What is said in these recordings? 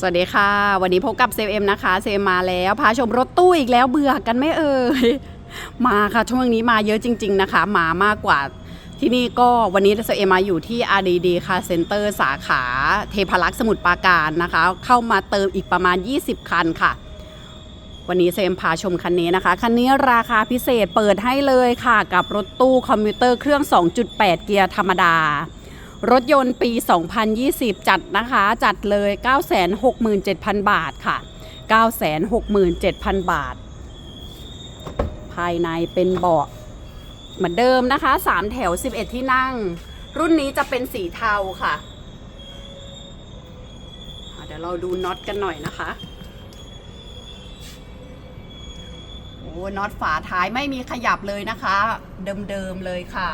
สวัสดีค่ะ วันนี้พบกับเซลเอ็มนะคะ เซลมมาแล้ว พาชมรถตู้อีกแล้วเบื่อกันไม่เอ่ย มาค่ะ ช่วงนี้มาเยอะจริง ๆนะคะ มามากกว่าที่นี่ก็วันนี้เซลเอ็มมาอยู่ที่ RDD ค่ะเซ็นเตอร์สาขาเทพารักษ์สมุทรปราการนะคะ เข้ามาเติมอีกประมาณ 20 คันค่ะ วันนี้เซมพาชมคันนี้นะคะ คันนี้ราคาพิเศษเปิดให้เลยค่ะ กับรถตู้คอมพิวเตอร์เครื่อง 2.8 เกียร์ธรรมดา รถยนต์ปี 2020 จัดนะคะ จัดเลย 967,000 บาทค่ะ 967,000 บาท ภายในเป็นเบาะเหมือนเดิมนะคะ 3 แถว 11 ที่นั่ง รุ่นนี้จะเป็นสีเทาค่ะ เดี๋ยวเราดูน็อตกันหน่อยนะคะโอ้น็อตฝาท้ายไม่มีขยับเลยนะคะ เดิมๆเลยค่ะ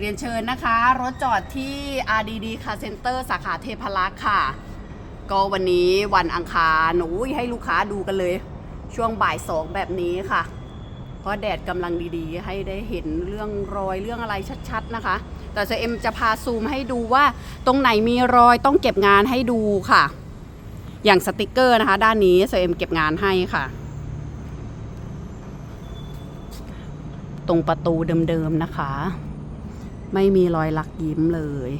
เรียนเชิญนะคะ รถจอดที่ RDD Car Center สาขาเทพารักษ์ค่ะ ก็วันนี้วันอังคารอุ้ยให้ลูกค้าดูกันเลย ช่วงบ่ายสองแบบนี้ค่ะ เพราะแดดกำลังดีๆ ให้ได้เห็นเรื่องรอยเรื่องอะไรชัดๆนะคะ แต่เอ็มจะพาซูมให้ดูว่าตรงไหนมีรอยต้องเก็บงานให้ดูค่ะ อย่างสติกเกอร์นะคะ ด้านนี้เซเอ็มเก็บงานให้ค่ะตรงประตูเดิมๆนะคะ ไม่มีรอยลักยิ้มเลย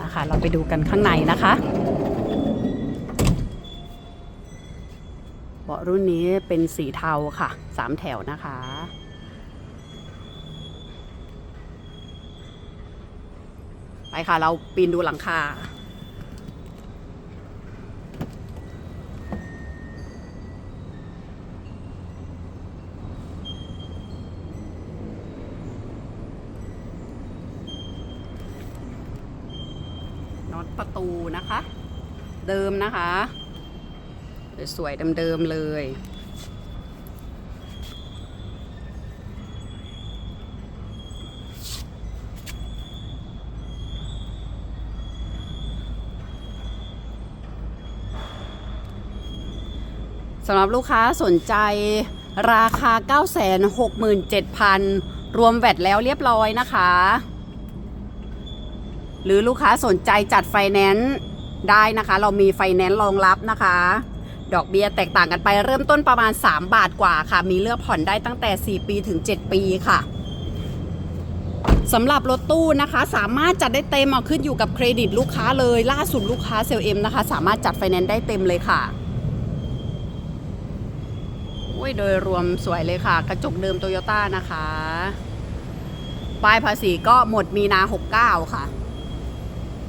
นะคะเราไปดูกันข้างในนะคะเบาะรุ่นนี้เป็นสีเทาค่ะสามแถวนะคะไปค่ะ เราปีนดูหลังคา น็อตประตูนะคะ เดิมนะคะ สวยๆเดิมๆเลยสำหรับลูกค้าสนใจราคา 967,000 รวมแวดแล้วเรียบร้อยนะคะ หรือลูกค้าสนใจจัดไฟแนนซ์ได้นะคะ เรามีไฟแนนซ์รองรับนะคะ ดอกเบี้ยแตกต่างกันไปเริ่มต้นประมาณ 3 บาทกว่าค่ะ มีเลือกผ่อนได้ตั้งแต่ 4 ปีถึง 7 ปีค่ะสำหรับรถตู้นะคะ สามารถจัดได้เต็มเอาขึ้นอยู่กับเครดิตลูกค้าเลย ล่าสุดลูกค้าเซลเอ็มนะคะ สามารถจัดไฟแนนซ์ได้เต็มเลยค่ะโอ้ยโดยรวมสวยเลยค่ะ กระจกเดิมโตโยต้านะคะ ป้ายภาษีก็หมดมีนา 69 ค่ะ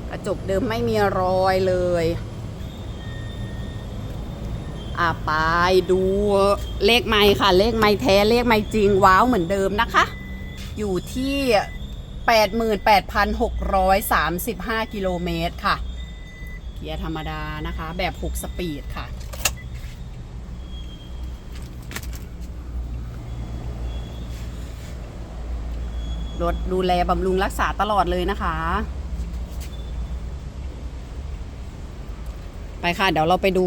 กระจกเดิมไม่มีรอยเลย อะไปดูเลขไม้ค่ะ เลขไม้แท้เลขไม้จริงว้าวเหมือนเดิมนะคะ อยู่ที่ 88,635 กิโลเมตรค่ะ เกียร์ธรรมดานะคะ แบบ 6 สปีดค่ะรถดูแลบำรุงรักษาตลอดเลยนะคะ ไปค่ะ เดี๋ยวเราไปดู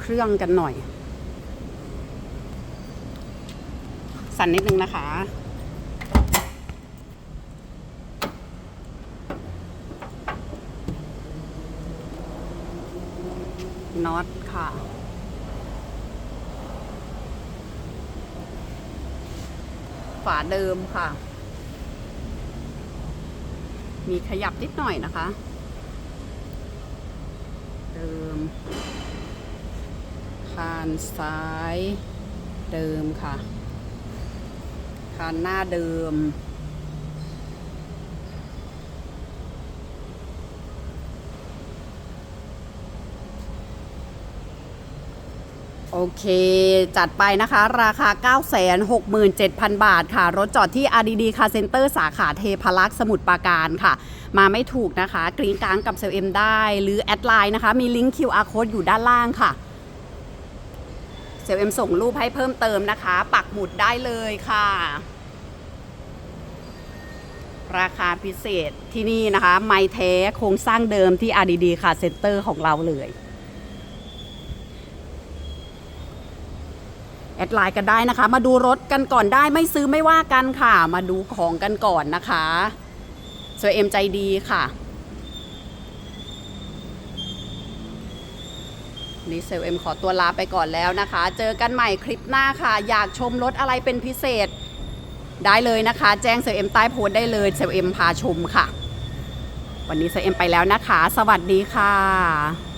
เครื่องกันหน่อย สั่นนิดนึงนะคะ น็อตค่ะฝาเดิมค่ะ มีขยับนิดหน่อยนะคะเดิมคานซ้ายเดิมค่ะ คานหน้าเดิม โอเค จัดไปนะคะ ราคา 967,000 บาทค่ะ รถจอดที่ RDD Car Center สาขาเทพารักษ์สมุทรปราการค่ะ มาไม่ถูกนะคะ กรี๊งกลางกับเซลเอ็มได้ หรือแอดไลน์นะคะ มีลิงก์ QR code อยู่ด้านล่างค่ะ เซลเอ็มส่งรูปให้เพิ่มเติมนะคะ ปักหมุดได้เลยค่ะ ราคาพิเศษที่นี่นะคะ ไม้แท้โครงสร้างเดิมที่ RDD Car Center ของเราเลย ดไลน์กันได้นะคะ มาดูรถกันก่อนได้ไม่ซื้อไม่ว่ากันค่ะ มาดูของกันก่อนนะคะสวยเอ็มใจดีค่ะนี่เซลเอ็มขอตัวลาไปก่อนแล้วนะคะ เจอกันใหม่คลิปหน้าค่ะ อยากชมรถอะไรเป็นพิเศษได้เลยนะคะ แจ้งเซลเอ็มใต้โพสต์ได้เลยเซลเอ็มพาชมค่ะ วันนี้เซลเอ็มไปแล้วนะคะ สวัสดีค่ะ